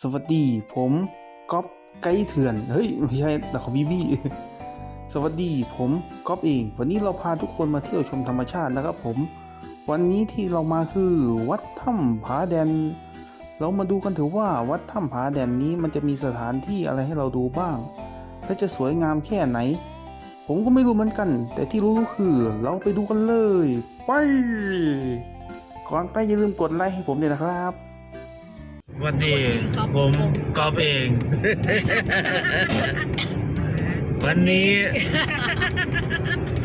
สวัสดี ผมก๊อฟไกด์เถื่อน เฮ้ย ไม่ใช่แต่ของพี่บี้สวัสดี ผมก๊อฟเอง วันนี้เราพาทุกคนมาเที่ยวชมธรรมชาตินะครับผม วันนี้ที่เรามาคือวัดถ้ำผาแดน เรามาดูกันเถอะว่าวัดถ้ำผาแดนนี้มันจะมีสถานที่อะไรให้เราดูบ้าง และจะสวยงามแค่ไหน ผมก็ไม่รู้เหมือนกัน แต่ที่รู้คือเราไปดูกันเลย ไป ก่อนไปอย่าลืมกดไลค์ให้ผมด้วยนะครับ วันนี้ผมกอบเอง วันนี้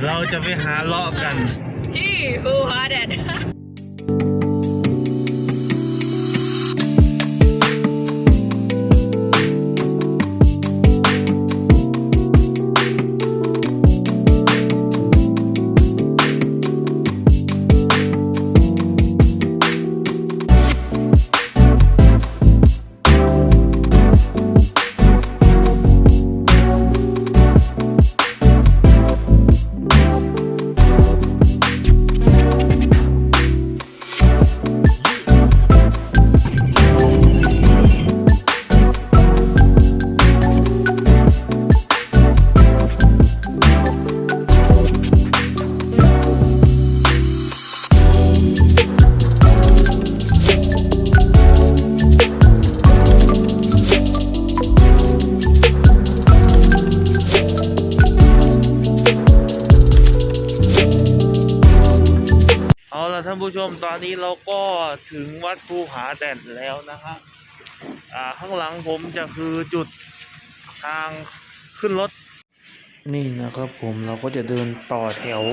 เราจะไปหาเลาะกัน ที่ภูผาแดด อนนี้เราก็ถึงวัดภูผาแดดแล้วนะฮะอ่าข้างหลังผมจะคือจุดทางขึ้นรถ นี่นะครับผมเราก็จะเดินต่อแถว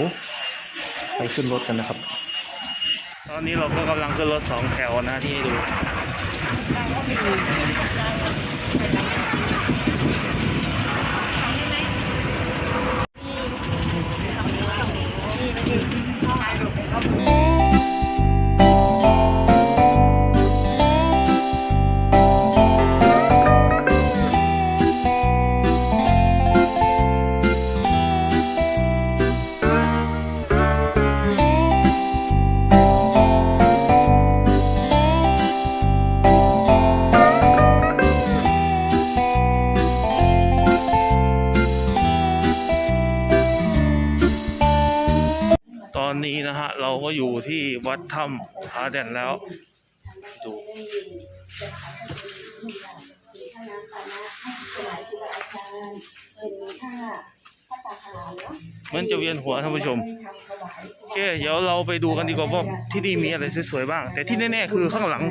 ไปขึ้นรถกันนะครับ ตอนนี้เราก็กำลังขึ้นรถสองแถวนะที่ให้ดูต วัดถ้ำผาแดนแล้ว ดูมันจะเวียนหัวท่านผู้ชมโอเคเดี๋ยวเราไปดูกันดีกว่าว่าที่นี่มีอะไรสวยๆบ้าง แต่ที่แน่ๆคือข้างหลัง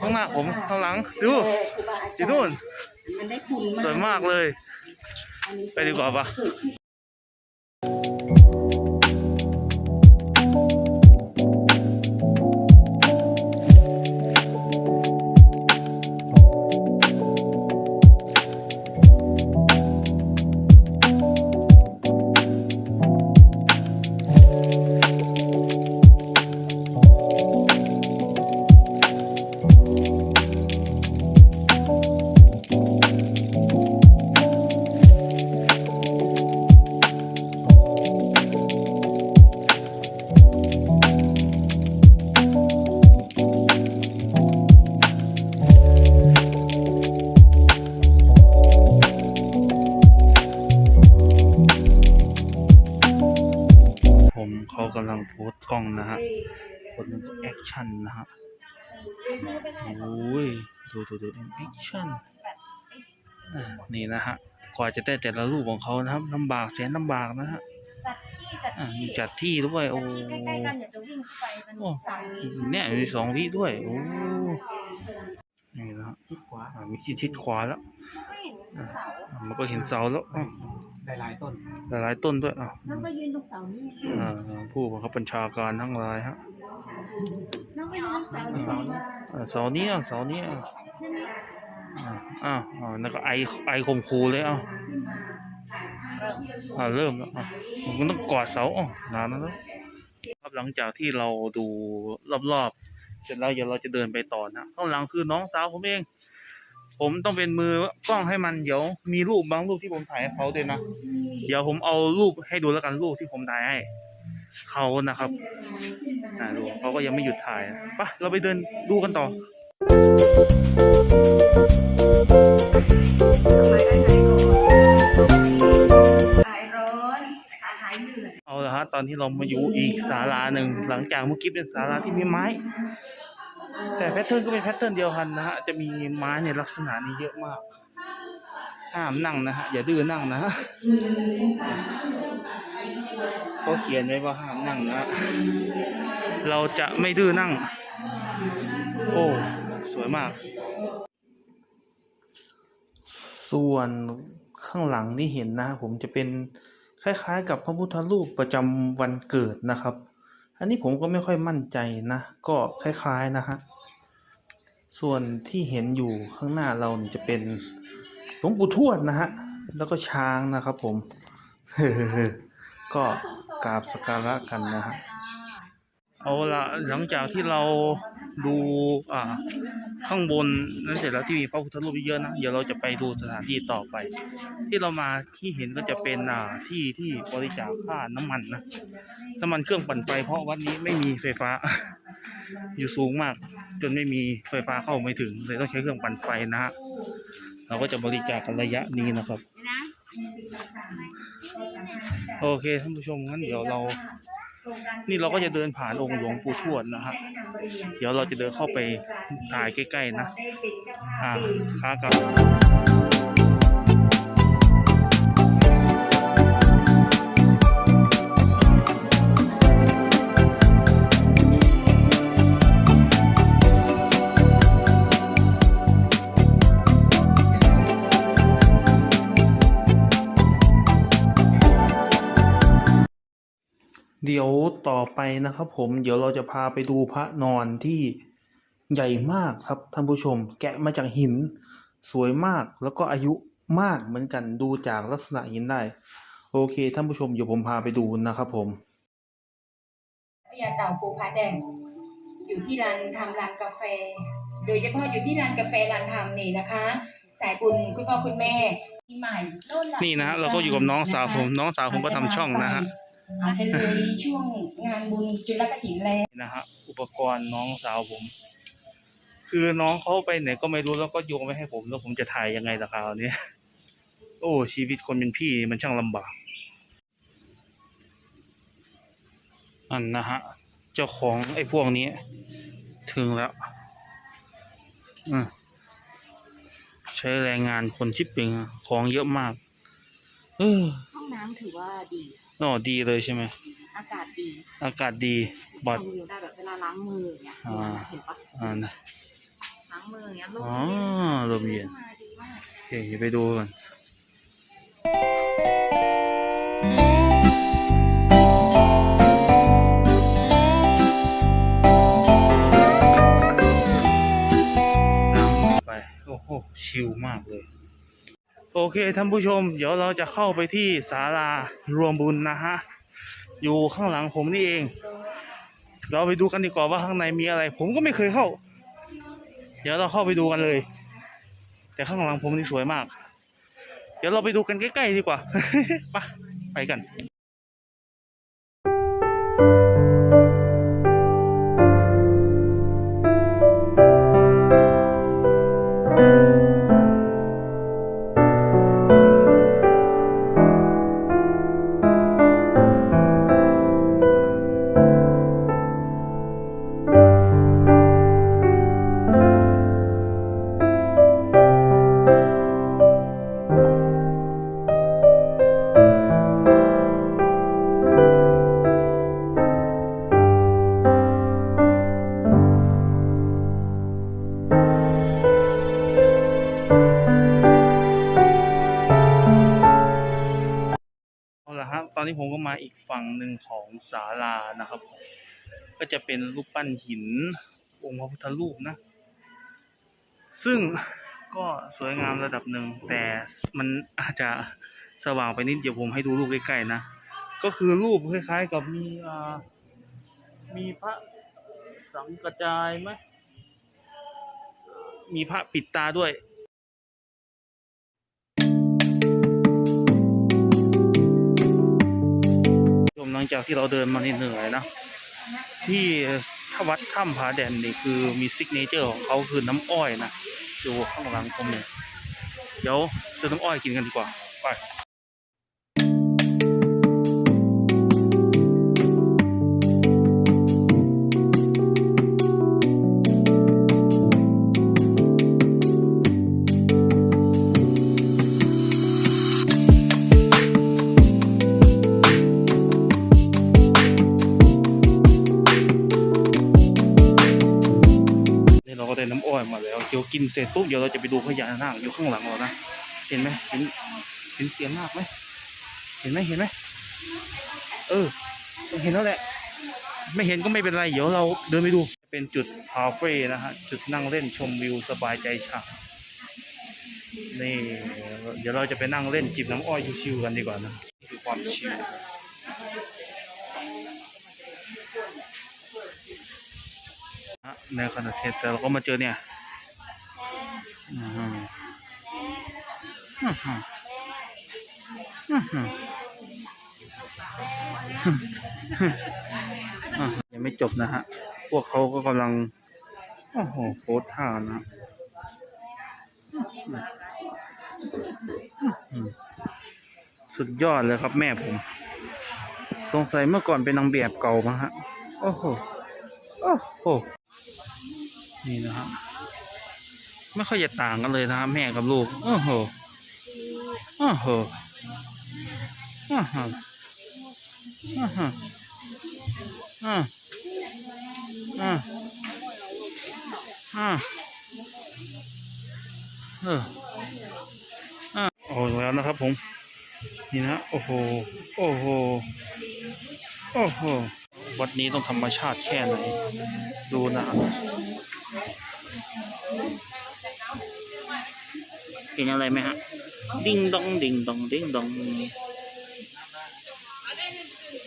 ข้างหน้าผมข้างหลังดูจีนู่นมันได้คุณสวยมากเลย ไปดีกว่าปะ คนหนึงก็แอคชั่นนะฮะโอ้ยดูดูดูแอคชั่นอะนี่นะฮะกว่าจะได้แต่ละรูปของเขานะครับลำบากแสนลำบากนะฮะจัดที่จัดอะที่มีจัดที่ด้วยโอ้จัดที่ใกล้ๆกันเดี๋ยวจะวิ่งเข้าไปมันโอ้สามวิเนี่ยมีสองวิด้วยโอ้นี่นะฮะอะมีชิดชิดขวาแล้วไม่เห็นเสาอะมันก็เห็นเสาแล้วอะ หลายๆต้น หลายๆต้นด้วยอะน้องก็ยืนตรงเสานี่อ่าผู้บังคับบัญชาการทั้งหลายฮะน้องก็ยืนตรงเสานี่ใช่ไหมอะเสาเนี้ยเสาเนี้ยใช่ไหมอ่าอ้าวอ่านั่นก็ไอไอข่มคูเลยอ้าวเริ่มอ่าเริ่มแล้วอะมันต้องกอดเสาอ๋อนานแล้วนะครับหลังจากที่เราดูรอบๆเสร็จแล้วเดี๋ยวเราจะเดินไปต่อนะข้างหลังคือน้องสาวผมเอง ผมต้องเป็นมือกล้องให้มันเดี๋ยวมีรูปบางรูปที่ผมถ่ายให้เขาด้วยนะเดี๋ยวผมเอารูปให้ดูแล้วกันรูปที่ผมถ่ายให้เขานะครับนะดูเขาก็ยังไม่หยุดถ่ายปะเราไปเดินดูกันต่อเอาละฮะตอนที่เรามาอยู่อีกศาลาหนึ่งหลังจากเมื่อกี้เป็นศาลาที่มีไม้ แต่แพทเทิร์นก็เป็นแพทเทิร์นเดียวกันนะฮะ จะมีไม้ในลักษณะนี้เยอะมาก ห้ามนั่งนะฮะ อย่าดื้อนั่งนะฮะเขาเขียนไว้ว่าห้ามนั่งนะฮะเราจะไม่ดื้อนั่ง โอ้ สวยมาก ส่วนข้างหลังที่เห็นนะผมจะเป็นคล้ายๆ กับพระพุทธรูปประจำวันเกิดนะครับ อันนี้ผมก็ไม่ค่อยมั่นใจนะ ก็คล้ายๆนะฮะ ส่วนที่เห็นอยู่ข้างหน้าเรานี่จะเป็นหลวงปู่ทวดนะฮะ แล้วก็ช้างนะครับผม ก็กราบสกการะกันนะฮะ เอาละหลังจากที่เราดูอ่าข้างบนนั้นเสร็จแล้วที่มีพระพุทธรูปเยอะนะเดี๋ยวเราจะไปดูสถานที่ต่อไป ที่เรามาที่เห็นก็จะเป็นอ่าที่ที่บริจาคค่าน้ำมันนะน้ำมันเครื่องปั่นไฟเพราะวัดนี้ไม่มีไฟฟ้า อยู่สูงมาก จนไม่มีไฟฟ้าเข้าไม่ถึงเลยต้องใช้เครื่องปั่นไฟนะฮะเราก็จะบริจาคระยะนี้นะครับโอเคท่านผู้ชมงั้นเดี๋ยวเรา นี่เราก็จะเดินผ่านองค์หลวงปู่ทวดนะฮะเดี๋ยวเราจะเดินเข้าไปถ่ายใกล้ๆนะอ่าค้ากลับ เดี๋ยวต่อไปนะครับผมเดี๋ยวเราจะพาไปดูพระนอนที่ใหญ่มากครับท่านผู้ชม แกะมาจากหิน สวยมากแล้วก็อายุมากเหมือนกันดูจากลักษณะหินได้ โอเคท่านผู้ชมเดี๋ยวผมพาไปดูนะครับผมพญาเต่าภูผาแดงอยู่ที่ร้านทำร้านกาแฟ โดยเฉพาะอยู่ที่ร้านกาแฟร้านทำนี่นะคะ สายบุญคุณพ่อคุณแม่ที่ใหม่โน่นล่นี่นะฮะเราก็อยู่กับน้องสาวผม น้องสาวผมก็ทำช่องนะฮะ อาจจะเลยช่วงงานบุญจุลกฐินแล้วนี่นะฮะอุปกรณ์น้องสาวผม คือน้องเขาไปไหนก็ไม่รู้แล้วก็โยงไปให้ผมแล้วผมจะถ่ายยังไงล่ะคราวนี้โอ้ชีวิตคนเป็นพี่มันช่างลำบากอันนะฮะ เจ้าของไอ้พวกนี้ ถึงแล้วอืมใช้แรงงานคนชิปปิงอะของเยอะมากเออห้องน้ำถือว่าดี อ๋อดีเลยใช่ไหมอากาศดีอากาศดีบัดชมวิวได้แบบเวลาล้างมืออย่างเงี้ยอ่าเห็นปะอ่านะล้างมืออย่างเงี้ยลมอ๋อลมเย็นมาดีมากโอเคเดี๋ยวไปดูกันน้ำไปโอ้โหชิลมากเลย โอเคท่านผู้ชม เดี๋ยวเราจะเข้าไปที่ศาลารวมบุญนะฮะ อยู่ข้างหลังผมนี่เอง เราไปดูกันดีกว่าว่าข้างในมีอะไร ผมก็ไม่เคยเข้า เดี๋ยวเราเข้าไปดูกันเลย แต่ข้างหลังผมนี่สวยมาก เดี๋ยวเราไปดูกันใกล้ๆดีกว่า ไปไปกัน หินองค์พระพุทธรูปนะ ซึ่งก็สวยงามระดับหนึ่ง แต่มันอาจจะสว่างไปนิดเดี๋ยวผมให้ดูรูปใกล้ๆนะ ก็คือรูปคล้ายๆกับมีอ่ามีพระสังกระจายไหมมีพระปิดตาด้วยชมหลังจากที่เราเดินมาเหนื่อยนะ ที่ วัดถ้ำผาแดนนี่คือมีซิกเนเจอร์ของเขาคือน้ำอ้อยนะดูข้างหลังผมเนี่ยเดี๋ยวซื้อน้ำอ้อยกินกันดีกว่าไป เดี๋ยวกินเสร็จปุ๊บเดี๋ยวเราจะไปดูพญานาคอยู่ข้างหลังเรานะเห็นไหมเห็นเห็นเสียงนาคไหมเห็นไหมเห็นไหมเออเห็นแล้วแหละ ไม่เห็นก็ไม่เป็นไร เดี๋ยวเราเดินไปดู เป็นจุดคาเฟ่นะฮะ จุดนั่งเล่นชมวิวสบายใจฉ่ำนี่ เดี๋ยวเราจะไปนั่งเล่นจิบน้ำอ้อยชิวๆกันดีกว่านะนี่คือความชิลในขณะเทศแต่เราก็มาเจอเนี่ย ยังไม่จบนะฮะ พวกเขาก็กำลัง โอ้โหโพสท่านะสุดยอดเลยครับแม่ผม สงสัยเมื่อก่อนเป็นนางแบบเก่ามาฮะ โอ้โห โอ้โห นี่นะฮะ ไม่ค่อยจะต่างกันเลยนะแม่กับลูกโอ้โหโอ้โหโอ้โหโอ้โหอ่าอ่าอ่าเอออ่าโอ้แล้วนะครับผม นี่นะ โอ้โห โอ้โห โอ้โห วัดนี้ต้องธรรมชาติแค่ไหน ดูนะเห็นอะไรไหมฮะ ดิ้งดองดิ้งดองดิ้งดอง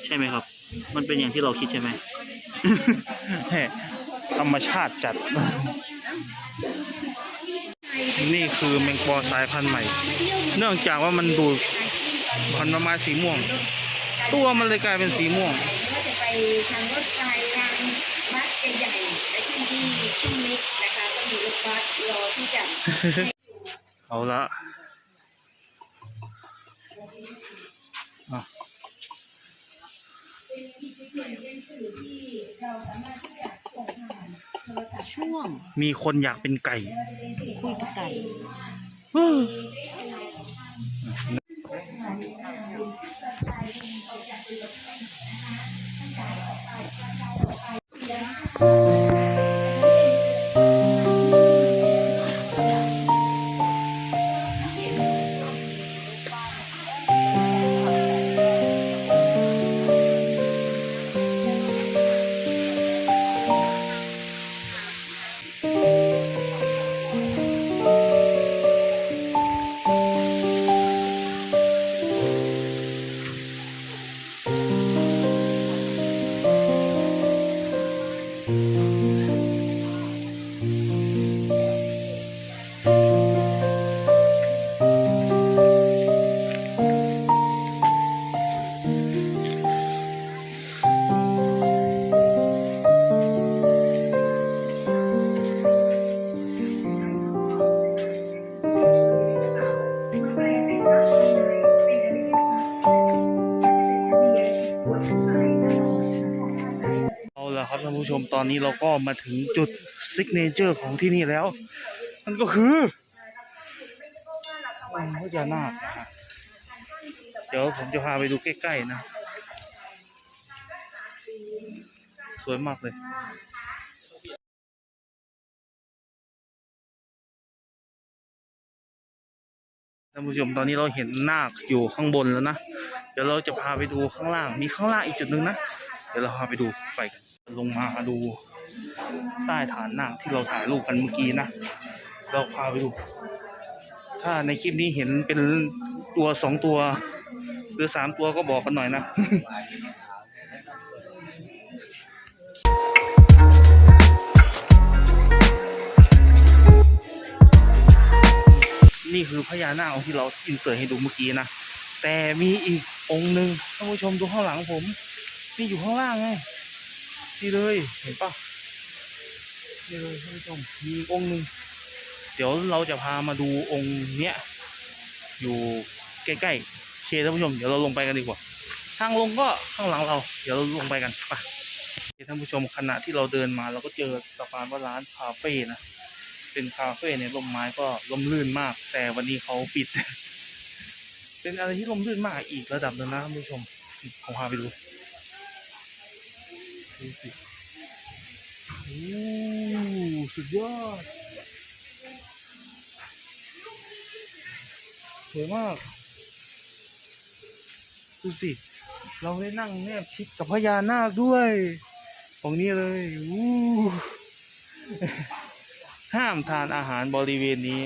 ใช่ไหมครับ มันเป็นอย่างที่เราคิดใช่ไหมแหม่ธรรมชาติจัด นี่คือแมงปอสายพันธุ์ใหม่ เนื่องจากว่ามันดูดผลไม้สีม่วง ตัวมันเลยกลายเป็นสีม่วงก็จะไปทางรถไฟทางบัสใหญ่ๆและที่ที่ชุ่มมิตรนะคะก็มีรถบัสรอที่จะ เอาละอะช่วง มีคนอยากเป็นไก่ คุยกับไก่เอ ตอนนี้เราก็มาถึงจุดซิกเนเจอร์ของที่นี่แล้ว มันก็คือองค์พญานาคเดี๋ยวผมจะพาไปดูใกล้ๆนะ สวยมากเลยท่านผู้ชมตอนนี้เราเห็นนาคอยู่ข้างบนแล้วนะ เดี๋ยวเราจะพาไปดูข้างล่าง มีข้างล่างอีกจุดหนึ่งนะ เดี๋ยวเราพาไปดูไปกัน ลงมาดูใต้ฐานนาคที่เราถ่ายรูปกันเมื่อกี้นะ เราพาไปดู ถ้าในคลิปนี้เห็นเป็นตัวสองตัว หรือสามตัวก็บอกกันหน่อยนะนี่คือพญานาคองค์ที่เราอินเสิร์ตให้ดูเมื่อกี้นะ แต่มีอีกองค์หนึ่งท่านผู้ชมดูข้างหลังผม นี่อยู่ข้างล่างไง นี่เลยเห็นปะนี่เลยท่านผู้ชมมีองค์หนึ่งเดี๋ยวเราจะพามาดูองค์เนี้ยอยู่ใกล้ๆโอเคท่านผู้ชมเดี๋ยวเราลงไปกันดีกว่า ทางลงก็ข้างหลังเรา เดี๋ยวเราลงไปกันไปท่านผู้ชมขณะที่เราเดินมาเราก็เจอสะพานว่าร้านคาเฟ่นะเป็นคาเฟ่ในร่มไม้ก็ร่มรื่นมาก แต่วันนี้เขาปิด เป็นอะไรที่ร่มรื่นมากอีกระดับหนึงนะท่านผู้ชมผมพาไปดู โอ้สุดยอด สวยมาก ดูสิ เราได้นั่งแนบชิดกับพญานาคด้วย ของนี้เลย อู้ห้ามทานอาหารบริเวณนี้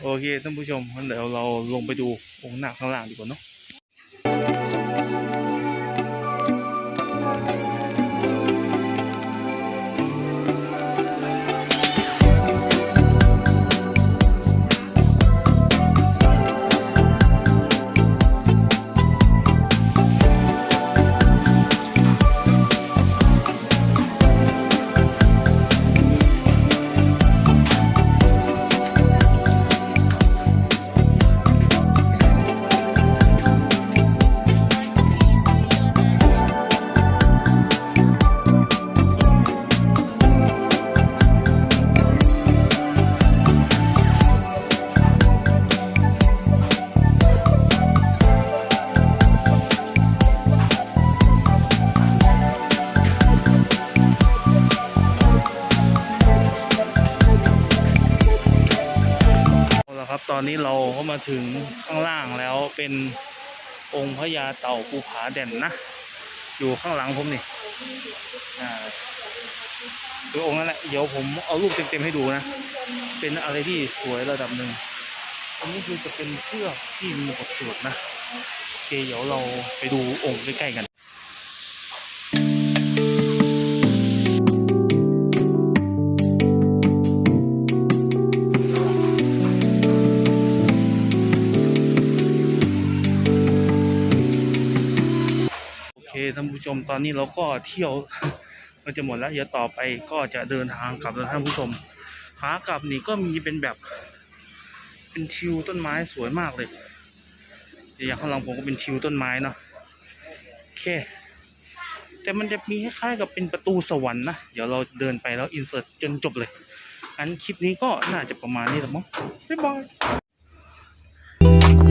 โอเคท่านผู้ชมเดี๋ยวเราลงไปดูองค์หน้าข้างล่างดีกว่าเนาะ อาละครับตอนนี้เราก็มาถึงข้างล่างแล้วเป็นองค์พญาเต่าภูผาแด่นนะ อยู่ข้างหลังผมนี่อ่าคือองค์นั้นแหละเดี๋ยวผมเอารูปเต็มๆให้ดูนะ เป็นอะไรที่สวยระดับหนึ่งอันนี้คือจะเป็นเชือกที่มีบทสวดนะโอเคเดี๋ยวเราไปดูองค์ใกล้ๆกัน ผู้ชมตอนนี้เราก็เที่ยวมันจะหมดแล้วเดี๋ยวต่อไปก็จะเดินทางกลับแล้วท่านผู้ชมขากลับนี่ก็มีเป็นแบบ เป็นทิวต้นไม้สวยมากเลยเดี๋ยวอย่างข้างหลังผมก็เป็นทิวต้นไม้เนาะโอเค แต่มันจะมีคล้ายๆกับเป็นประตูสวรรค์นะเดี๋ยวเราเดินไปแล้วอินเสิร์ตจนจบเลยงั้นคลิปนี้ก็น่าจะประมาณนี้แหละมั้งบ๊ายบาย